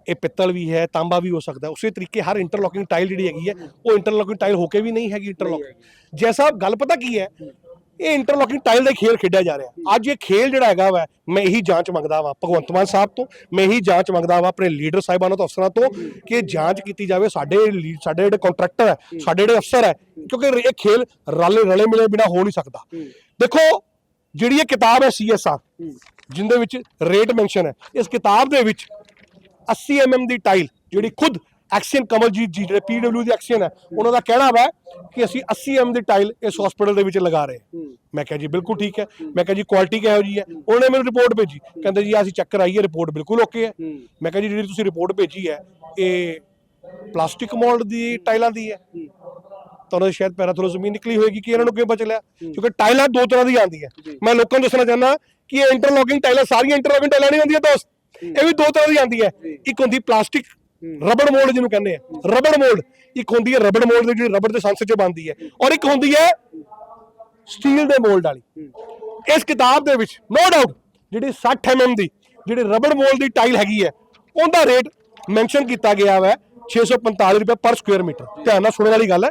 ਇਹ ਪਿੱਤਲ ਵੀ ਹੈ ਤਾਂਬਾ ਵੀ ਹੋ ਸਕਦਾ। ਉਸੇ ਤਰੀਕੇ ਹਰ ਇੰਟਰਲੋਕਿੰਗ ਟਾਈਲ ਜਿਹੜੀ ਹੈਗੀ ਹੈ ਉਹ ਇੰਟਰਲੋਕਿੰਗ ਟਾਈਲ ਹੋ ਕੇ ਵੀ ਨਹੀਂ ਹੈਗੀ ਇੰਟਰਲੋਕ ਜੈਸਾ ਗੱਲ ਪਤਾ ਕੀ ਹੈ ਇਹ ਇੰਟਰਲੋਕਿੰਗ ਟਾਈਲ ਦਾ ਹੀ ਖੇਲ ਖੇਡਿਆ ਜਾ ਰਿਹਾ। ਅੱਜ ਇਹ ਖੇਲ ਜਿਹੜਾ ਹੈਗਾ ਵਾ, ਮੈਂ ਇਹੀ ਜਾਂਚ ਮੰਗਦਾ ਵਾਂ, ਭਗਵੰਤ ਮਾਨ ਸਾਹਿਬ ਤੋਂ, ਮੈਂ ਇਹੀ ਜਾਂਚ ਮੰਗਦਾ ਵਾਂ ਆਪਣੇ ਲੀਡਰ ਸਾਹਿਬਾਨਾਂ ਤੋਂ, ਅਫਸਰਾਂ ਤੋਂ ਕਿ ਜਾਂਚ ਕੀਤੀ ਜਾਵੇ। ਸਾਡੇ ਲੀ- ਸਾਡੇ ਜਿਹੜੇ ਕੰਟਰੈਕਟਰ ਹੈ, ਸਾਡੇ ਜਿਹੜੇ ਅਫਸਰ ਹੈ, ਕਿਉਂਕਿ ਇਹ ਖੇਲ ਰਲੇ ਰਲੇ ਮਿਲੇ ਬਿਨਾ ਹੋ ਨਹੀਂ ਸਕਦਾ। ਦੇਖੋ, ਜਿਹੜੀ ਇਹ ਕਿਤਾਬ ਹੈ ਸੀਐਸਆਰ ਜਿੰਦੇ ਵਿੱਚ ਰੇਟ ਮੈਂਸ਼ਨ ਹੈ, ਇਸ ਕਿਤਾਬ ਦੇ ਵਿੱਚ 80 mm ਦੀ ਟਾਈਲ ਜਿਹੜੀ ਖੁਦ ਐਕਸੀਅਨ ਕਮਲਜੀਤ ਜੀ ਜਿਹੜੇ ਪੀਡਬਲਿਊ ਦੀ ਐਕਸੀਅਨ ਹੈ ਉਹਨਾਂ ਦਾ ਕਹਿਣਾ ਵਾ ਕਿ ਅਸੀਂ 80 mm ਦੀ ਟਾਈਲ ਇਸ ਹਸਪੀਟਲ ਦੇ ਵਿੱਚ ਲਗਾ ਰਹੇ ਹਾਂ। ਮੈਂ ਕਿਹਾ ਜੀ ਬਿਲਕੁਲ ਠੀਕ ਹੈ। ਮੈਂ ਕਿਹਾ ਜੀ ਕੁਆਲਿਟੀ ਕਿਹੋ ਜੀ ਹੈ? ਉਹਨੇ ਮੈਨੂੰ ਰਿਪੋਰਟ ਭੇਜੀ। ਕਹਿੰਦੇ ਜੀ ਅਸੀਂ ਚੈੱਕ ਕਰਾਈ ਹੈ ਰਿਪੋਰਟ ਬਿਲਕੁਲ ਓਕੇ ਹੈ। ਮੈਂ ਕਿਹਾ ਜੀ ਜਿਹੜੀ ਤੁਸੀਂ ਰਿਪੋਰਟ ਭੇਜੀ ਹੈ ਇਹ ਪਲਾਸਟਿਕ ਮੋਲਡ ਦੀ ਟਾਈਲਾਂ ਦੀ ਹੈ। ਤਾਂ ਉਹਨਾਂ ਦੀ ਸ਼ਾਇਦ ਪੈਰਾਂ ਥੱਲੋਂ ਜ਼ਮੀਨ ਨਿਕਲੀ ਹੋਏਗੀ ਕਿ ਇਹਨਾਂ ਨੂੰ ਕਿਉਂ ਬਚ ਲਿਆ। ਕਿਉਂਕਿ ਟਾਈਲਾਂ ਦੋ ਤਰ੍ਹਾਂ ਦੀਆਂ ਆਉਂਦੀਆਂ ਮੈਂ ਲੋਕਾਂ ਨੂੰ ਦੱਸਣਾ ਚਾਹੁੰਦਾ ਕਿ ਇਹ ਇੰਟਰਲੋਕਿੰਗ ਟਾਈਲਾਂ ਸਾਰੀਆਂ ਇੰਟਰਲੋਕਿੰਗ ਟਾਈਲਾਂ ਨਹੀਂ ਹੁੰਦੀਆਂ ਦੋਸਤ। ਇਹ ਵੀ ਦੋ ਤਰ੍ਹਾਂ ਦੀ ਆਉਂਦੀ ਹੈ। ਇੱਕ ਹੁੰਦੀ ਪਲਾਸਟਿਕ ਰਬੜ ਮੋਲਡ ਜਿਹਨੂੰ ਕਹਿੰਦੇ ਆ, ਰਬੜ ਮੋਲਡ ਇੱਕ ਹੁੰਦੀ ਹੈ ਰਬੜ ਮੋਲਡ ਜਿਹੜੀ ਰਬੜ ਦੇ ਸੰਸ 'ਚ ਬਣਦੀ ਹੈ। ਔਰ ਇੱਕ ਹੁੰਦੀ ਹੈ ਸਟੀਲ ਦੇ ਮੋਲਡ ਵਾਲੀ। ਇਸ ਕਿਤਾਬ ਦੇ ਵਿੱਚ ਨੋ ਡਾਊਟ ਜਿਹੜੀ 60 mm ਦੀ ਜਿਹੜੀ ਰਬੜ ਮੋਲਡ ਦੀ ਟਾਈਲ ਹੈਗੀ ਹੈ, ਉਹਦਾ ਰੇਟ ਮੈਂਸ਼ਨ ਕੀਤਾ ਗਿਆ ਹੈ 645 ਰੁਪਏ ਪਰ ਸਕੁਅਰ ਮੀਟਰ ਧਿਆਨ ਨਾਲ ਸੁਣਨ ਵਾਲੀ ਗੱਲ ਹੈ।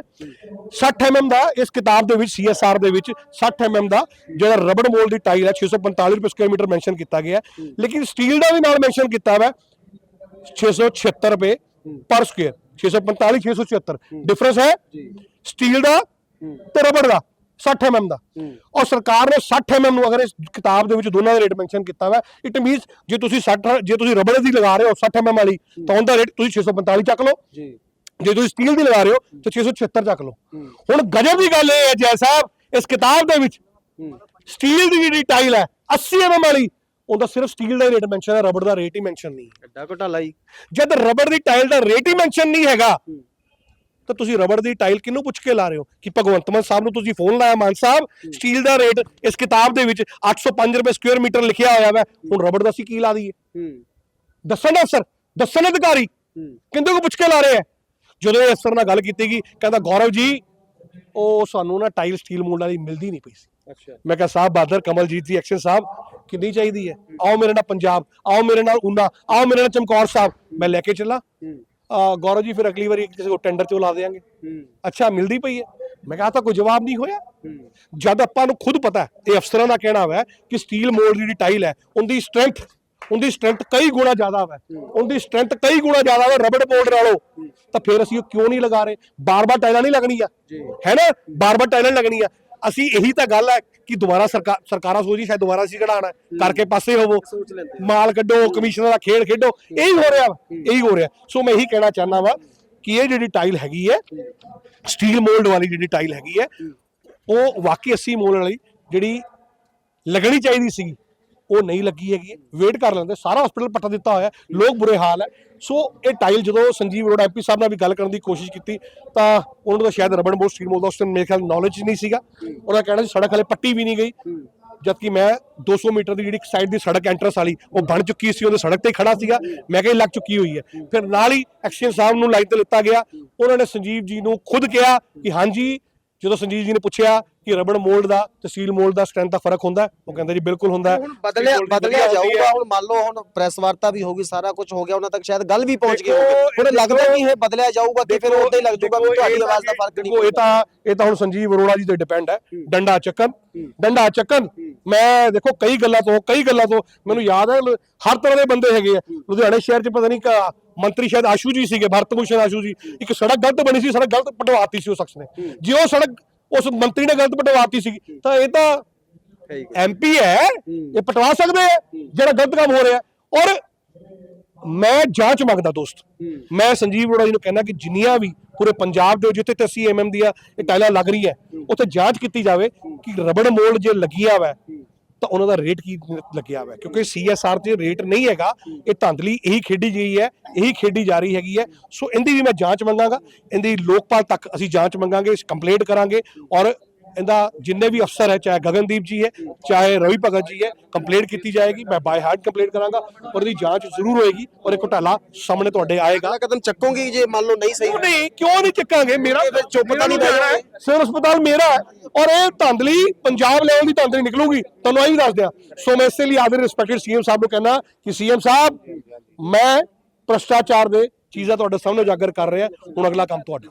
60 mm ਦਾ ਇਸ ਕਿਤਾਬ ਦੇ ਵਿੱਚ CSR ਦੇ ਵਿੱਚ 60 mm ਦਾ ਜਿਹੜਾ ਰਬੜ ਮੋਲ ਦੀ ਟਾਈਲ ਹੈ 645 ਰੁਪਏ ਸਕੁਅਰ ਮੀਟਰ ਮੈਂਸ਼ਨ ਕੀਤਾ ਗਿਆ। ਲੇਕਿਨ ਸਟੀਲ ਦਾ ਵੀ ਨਾਲ ਮੈਂਸ਼ਨ ਕੀਤਾ ਹੋਇਆ 676 ਰੁਪਏ ਪਰ ਸਕੁਅਰ 645 676 ਡਿਫਰੈਂਸ ਹੈ ਸਟੀਲ ਦਾ ਤੇ ਰਬੜ ਦਾ 60 mm ਦਾ ਔਰ ਸਰਕਾਰ ਨੇ 60 mm ਨੂੰ ਅਗਰ ਇਸ ਕਿਤਾਬ ਦੇ ਵਿੱਚ ਦੋਨਾਂ ਦਾ ਰੇਟ ਮੈਂਸ਼ਨ ਕੀਤਾ ਹੋਇਆ ਇਟ ਮੀਨਸ ਜੇ ਤੁਸੀਂ 60 ਜੇ ਤੁਸੀਂ ਰਬੜ ਦੀ ਲਗਾ ਰਹੇ ਹੋ 60 mm ਵਾਲੀ ਤਾਂ ਉਹਦਾ ਰੇਟ ਤੁਸੀਂ 645 ਚੱਕ ਲਓ ਜੀ ਜੇ ਤੁਸੀਂ ਸਟੀਲ ਦੀ ਲਗਾ ਰਹੇ ਹੋ ਤਾਂ 676 ਚੱਕ ਲਓ ਹੁਣ ਗਜਬ ਦੀ ਗੱਲ ਇਹ ਹੈ ਜੈ ਸਾਹਿਬ ਇਸ ਕਿਤਾਬ ਦੇ ਵਿੱਚ ਸਟੀਲ ਦੀ ਜਿਹੜੀ ਟਾਈਲ ਹੈ 80 mm ਵਾਲੀ ਉਹਦਾ ਸਿਰਫ ਸਟੀਲ ਦਾ ਰੇਟ ਮੈਂਸ਼ਨ ਹੈ ਰਬੜ ਦਾ ਰੇਟ ਹੀ ਮੈਂਸ਼ਨ ਨਹੀਂ ਹੈ। ਐਡਾ ਘਟਾਲਾ ਜੀ ਜਦ ਰਬੜ ਦੀ ਟਾਈਲ ਦਾ ਰੇਟ ਹੀ ਮੈਂਸ਼ਨ ਨਹੀਂ ਹੈਗਾ ਤਾਂ ਤੁਸੀਂ ਰਬੜ ਦੀ ਟਾਈਲ ਕਿਹਨੂੰ ਪੁੱਛ ਕੇ ਲਾ ਰਹੇ ਹੋ? ਕਿ ਭਗਵੰਤ ਮਾਨ ਸਾਹਿਬ ਨੂੰ ਤੁਸੀਂ ਫੋਨ ਲਾਇਆ ਮਾਨ ਸਾਹਿਬ ਸਟੀਲ ਦਾ ਰੇਟ ਇਸ ਕਿਤਾਬ ਦੇ ਵਿੱਚ 805 ਰੁਪਏ ਸਕੁਅਰ ਮੀਟਰ ਲਿਖਿਆ ਹੋਇਆ ਹੈ। ਹੁਣ ਰਬੜ ਦਾ ਅਸੀਂ ਕੀ ਲਾ ਦਈਏ? ਹੂੰ। ਦੱਸਣ ਦਾ ਅਫਸਰ ਦੱਸਣ ਅਧਿਕਾਰੀ। ਕਿੰਦੇ ਕੋ ਪੁੱਛ ਕੇ ਲਾ ਰਹੇ ਹੈ? ਜਦੋਂ ਇਹ ਅਫਸਰ ਨਾਲ ਗੱਲ ਕੀਤੀ ਗਈ ਕਹਿੰਦਾ ਗੌਰਵ ਜੀ ਉਹ ਸਾਨੂੰ ਨਾ ਟਾਈਲ ਸਟੀਲ ਮੋਲਡ ਵਾਲੀ ਮਿਲਦੀ ਨਹੀਂ ਪਈ ਸੀ। ਅੱਛਾ। ਮੈਂ ਕਿਹਾ ਸਾਹਿਬ ਬਾਦਰ ਕਮਲਜੀਤ ਜੀ ਐਕਸ਼ਨ ਸਾਹਿਬ ਕਿੰਨੀ ਚਾਹੀਦੀ ਹੈ? ਆਓ ਮੇਰੇ ਨਾਲ ਪੰਜਾਬ ਆਓ ਮੇਰੇ ਨਾਲ ਉਨਾ ਆਓ ਮੇਰੇ ਨਾਲ ਚਮਕੌਰ ਸਾਹਿਬ। ਮੈਂ ਲੈ ਕੇ ਚੱਲਾਂ। ਆ ਗੌਰਵ ਜੀ ਫਿਰ ਅਗਲੀ ਵਾਰੀ ਕਿਸੇ ਕੋ ਟੈਂਡਰ ਚੋਂ ਲਾ ਦੇਾਂਗੇ ਅੱਛਾ ਮਿਲਦੀ ਪਈ ਹੈ? ਮੈਂ ਕਿਹਾ ਤਾਂ ਕੋਈ ਜਵਾਬ ਨਹੀਂ ਹੋਇਆ। ਜਦ ਆਪਾਂ ਨੂੰ ਖੁਦ ਪਤਾ ਹੈ ਇਹ ਅਫਸਰਾਂ ਦਾ ਕਹਿਣਾ ਹੈ ਕਿ ਸਟੀਲ ਮੋਲਡ ਦੀ ਜਿਹੜੀ ਟਾਈਲ ਹੈ ਉਹਦੀ ਸਟਰੈਂਥ ਉਹਦੀ ਸਟਰੈਂਥ ਕਈ ਗੁਣਾ ਜ਼ਿਆਦਾ ਹੈ। ਉਹਦੀ ਸਟਰੈਂਥ ਕਈ ਗੁਣਾ ਜ਼ਿਆਦਾ ਹੈ ਰਬੜ ਮੋਲਡ ਨਾਲੋਂ। ਤਾਂ ਫਿਰ ਅਸੀਂ ਉਹ ਕਿਉਂ ਨਹੀਂ ਲਗਾ ਰਹੇ? ਬਾਰ-ਬਾਰ ਟਾਈਲਾਂ ਨਹੀਂ ਲੱਗਣੀਆਂ। ਹੈ ਨਾ? ਬਾਰ-ਬਾਰ ਟਾਈਲਾਂ ਲੱਗਣੀਆਂ। ਅਸੀਂ ਇਹੀ ਤਾਂ ਗੱਲ ਹੈ ਕਿ ਦੁਬਾਰਾ ਸਰਕਾਰ ਸਰਕਾਰਾਂ ਸੋਚੀ ਸ਼ਾਇਦ ਦੁਬਾਰਾ ਅਸੀਂ ਕਢਾਣਾ ਕਰਕੇ ਪਾਸੇ ਹੋਵੋ। ਮਾਲ ਕੱਢੋ ਕਮਿਸ਼ਨਰ ਦਾ ਖੇਡ ਖੇਡੋ। ਇਹੀ ਹੋ ਰਿਹਾ ਇਹੀ ਹੋ ਰਿਹਾ। ਸੋ ਮੈਂ ਇਹੀ ਕਹਿਣਾ ਚਾਹੁੰਦਾ ਵਾ ਕਿ ਇਹ ਜਿਹੜੀ ਟਾਈਲ ਹੈਗੀ ਹੈ ਸਟੀਲ ਮੋਲਡ ਵਾਲੀ ਜਿਹੜੀ ਟਾਈਲ ਹੈਗੀ ਹੈ ਉਹ ਵਾਕਈ 80 ਮੋਲਡ ਵਾਲੀ ਜਿਹੜੀ ਲੱਗਣੀ ਚਾਹੀਦੀ ਸੀ ਉਹ ਨਹੀਂ ਲੱਗੀ ਹੈਗੀ। ਵੇਟ ਕਰ ਲੈਂਦੇ। ਸਾਰਾ ਹਸਪੀਟਲ ਪੱਟਾ ਦਿੱਤਾ ਹੋਇਆ ਲੋਕ ਬੁਰੇ ਹਾਲ ਹੈ। ਸੋ ਇਹ ਟਾਈਲ ਜਦੋਂ ਸੰਜੀਵ ਅਰੋੜਾ ਐਮਪੀ ਸਾਹਿਬ ਨਾਲ ਵੀ ਗੱਲ ਕਰਨ ਦੀ ਕੋਸ਼ਿਸ਼ ਕੀਤੀ, ਤਾਂ ਉਹਨਾਂ ਨੂੰ ਤਾਂ ਸ਼ਾਇਦ ਰਬੜ ਬੋਰਡ ਸਟੀਲ ਮੋਲਡ ਦਾ ਉਸ ਟਾਈਮ ਮੇਰੇ ਖਿਆਲ ਨੌਲੇਜ ਨਹੀਂ ਸੀਗਾ। ਉਹਨਾਂ ਕਹਿਣਾ ਸੀ ਸੜਕ ਹਲੇ ਪੱਟੀ ਵੀ ਨਹੀਂ ਗਈ। ਜਦਕਿ ਮੈਂ 200 ਮੀਟਰ ਦੀ ਜਿਹੜੀ ਇੱਕ ਸਾਈਡ ਦੀ ਸੜਕ ਐਂਟਰਸ ਵਾਲੀ, ਉਹ ਬਣ ਚੁੱਕੀ ਸੀ। ਉਹਦੇ ਸੜਕ ਤੇ ਖੜਾ ਸੀਗਾ। ਮੈਂ ਕਿਹਾ ਇਹ ਲੱਗ ਚੁੱਕੀ ਹੋਈ ਹੈ। ਫਿਰ ਨਾਲ ਹੀ ਐਕਸ਼ਨ ਸਾਹਿਬ ਨੂੰ ਲਾਈਨ ਤੇ ਲਿੱਤਾ ਗਿਆ। ਉਹਨਾਂ ਨੇ ਸੰਜੀਵ ਜੀ ਨੂੰ ਖੁਦ ਕਿਹਾ ਕਿ ਹਾਂਜੀ, ਜਦੋਂ ਸੰਜੀਵ ਜੀ ਨੇ ਪੁੱਛਿਆ ਕਿ ਰਬੜ ਮੋਲਡ ਦਾ ਤੇ ਸਟੀਲ ਮੋਲਡ ਦਾ ਸਟਰੈਂਥ ਦਾ ਫ਼ਰਕ ਹੁੰਦਾ ਹੈ? ਉਹ ਕਹਿੰਦਾ ਜੀ ਬਿਲਕੁਲ ਹੁੰਦਾ ਹੈ। ਹੁਣ ਬਦਲਿਆ ਬਦਲਿਆ ਹੈ। ਜਾਊਗਾ ਹੁਣ ਮੰਨ ਲਓ ਹੁਣ ਪ੍ਰੈਸ ਵਾਰਤਾ ਵੀ ਹੋਗੀ ਸਾਰਾ ਕੁਝ ਹੋ ਗਿਆ ਉਹਨਾਂ ਤੱਕ ਸ਼ਾਇਦ ਗੱਲ ਵੀ ਪਹੁੰਚ ਗਈ ਹੋਵੇ ਹੁਣ ਲੱਗਦਾ ਨਹੀਂ ਇਹ ਬਦਲਿਆ ਜਾਊਗਾ ਕਿ ਫਿਰ ਉਦਾਂ ਹੀ ਲੱਗ ਜਾਊਗਾ ਕਿ ਤੁਹਾਡੀ ਆਵਾਜ਼ ਦਾ ਫ਼ਰਕ ਨਹੀਂ ਇਹ ਤਾਂ ਇਹ ਤਾਂ ਹੁਣ ਸੰਜੀਵ ਅਰੋੜਾ ਜੀ ਤੇ ਡਿਪੈਂਡ ਹੈ। ਡੰਡਾ ਚੱਕਣ ਡੰਡਾ ਚੱਕਣ। ਮੈਂ ਦੇਖੋ ਕਈ ਗੱਲਾਂ ਤੋਂ ਕਈ ਗੱਲਾਂ ਤੋਂ ਮੈਨੂੰ ਯਾਦ ਹੈ ਹਰ ਤਰ੍ਹਾਂ ਦੇ ਬੰਦੇ ਹੈਗੇ ਆ। ਲੁਧਿਆਣੇ ਸ਼ਹਿਰ 'ਚ ਪਤਾ ਨਹੀਂ ਕਾ ਮੰਤਰੀ ਸ਼ਾਇਦ ਆਸ਼ੂ ਜੀ ਸੀਗੇ ਭਰਤ ਭੂਸ਼ਣ ਆਸ਼ੂ ਜੀ। ਇੱਕ ਸੜਕ ਗਲਤ ਬਣੀ ਸੀ ਸੜਕ ਗਲਤ ਪਟਵਾਤੀ ਸੀ ਉਸ ਸ਼ਖਸ ਨੇ। ਜੇ ਉਹ ਸੜਕ ਉਸ ਮੰਤਰੀ ਨੇ ਗਲਤ ਪਟਵਾਤੀ ਸੀ। ਤਾਂ ਇਹ ਤਾਂ ਐਮਪੀ ਹੈ। ਇਹ ਪਟਵਾ ਸਕਦੇ ਆ ਜਿਹੜਾ ਗਲਤ ਕੰਮ ਹੋ ਰਿਹਾ। ਔਰ ਮੈਂ ਜਾਂਚ ਮੰਗਦਾ ਦੋਸਤ ਮੈਂ ਸੰਜੀਵ ਅਰੋੜਾ ਜੀ ਨੂੰ ਕਹਿੰਦਾ ਕਿ ਜਿੰਨੀਆਂ ਵੀ ਪੂਰੇ ਪੰਜਾਬ ਦੇ ਜਿੱਥੇ ਤੇ 80 ਐਮਐਮ ਦੀਆਂ ਇਹ ਟਾਈਲਾਂ ਲੱਗ ਰਹੀ ਹੈ। ਉੱਥੇ ਜਾਂਚ ਕੀਤੀ ਜਾਵੇ ਕਿ ਰਬੜ ਮੋਲਡ ਜੇ ਲੱਗੀਆਂ ਵਾ ਤਾਂ ਉਹਨਾਂ ਦਾ ਰੇਟ ਕੀ ਲੱਗਿਆ ਵਾ ਕਿਉਂਕਿ ਸੀਐਸਆਰ ਤੇ ਰੇਟ ਨਹੀਂ ਹੈਗਾ, ਇਹ ਧੰਦਲੀ ਇਹੀ ਖੇਡੀ ਗਈ ਹੈ, ਇਹੀ ਖੇਡੀ ਜਾ ਰਹੀ ਹੈਗੀ ਹੈ। ਸੋ ਇਹਦੀ ਵੀ ਮੈਂ ਜਾਂਚ ਮੰਗਾਂਗਾ, ਇਹਦੀ ਲੋਕਪਾਲ ਤੱਕ ਅਸੀਂ ਜਾਂਚ ਮੰਗਾਂਗੇ ਕੰਪਲੇਂਟ ਕਰਾਂਗੇ ਔਰ ਇਹਦਾ ਜਿੰਨੇ ਵੀ ਅਫਸਰ ਹੈ ਚਾਹੇ ਗਗਨਦੀਪ ਜੀ ਹੈ ਚਾਹੇ ਰਵੀ ਭਗਤ ਜੀ ਹੈ ਕੰਪਲੇਂਟ ਕੀਤੀ ਜਾਏਗੀ ਮੈਂ ਬਾਈ ਹਾਰਟ ਕੰਪਲੇਂਟ ਕਰਾਂਗਾ ਔਰ ਇਹਦੀ ਜਾਂਚ ਜ਼ਰੂਰ ਹੋਏਗੀ ਔਰ ਇਹ ਘੁਟਾਲਾ ਸਾਹਮਣੇ ਤੁਹਾਡੇ ਆਏਗਾ। ਕਦਮ ਚੱਕੋਗੇ ਜੇ ਮੰਨ ਲਓ ਨਹੀਂ ਸਹੀ ਕਿਉਂ ਨਹੀਂ ਕਿਉਂ ਨਹੀਂ ਚੱਕਾਂਗੇ? ਮੇਰਾ ਚੁੱਪ ਤਾਂ ਨਹੀਂ ਹੈ ਸਿਵਲ ਹਸਪਤਾਲ ਮੇਰਾ ਹੈ ਔਰ ਇਹ ਧਾਂਦਲੀ ਪੰਜਾਬ ਲੈਵਲ ਦੀ ਧਾਂਦਲੀ ਨਿਕਲੂਗੀ। ਤੁਹਾਨੂੰ ਇਹ ਵੀ ਦੱਸ ਦਿਆਂ। ਸੋ ਮੈਂ ਇਸੇ ਲਈ ਆਦਰ ਰਿਸਪੈਕਟਡ ਸੀਐਮ ਸਾਹਿਬ ਨੂੰ ਕਹਿੰਦਾ ਕਿ ਸੀਐਮ ਸਾਹਿਬ ਮੈਂ ਭ੍ਰਸ਼ਟਾਚਾਰ ਦੇ ਚੀਜ਼ਾਂ ਤੁਹਾਡੇ ਸਾਹਮਣੇ ਉਜਾਗਰ ਕਰ ਰਿਹਾ ਹੁਣ ਅਗਲਾ ਕੰਮ ਤੁਹਾਡਾ।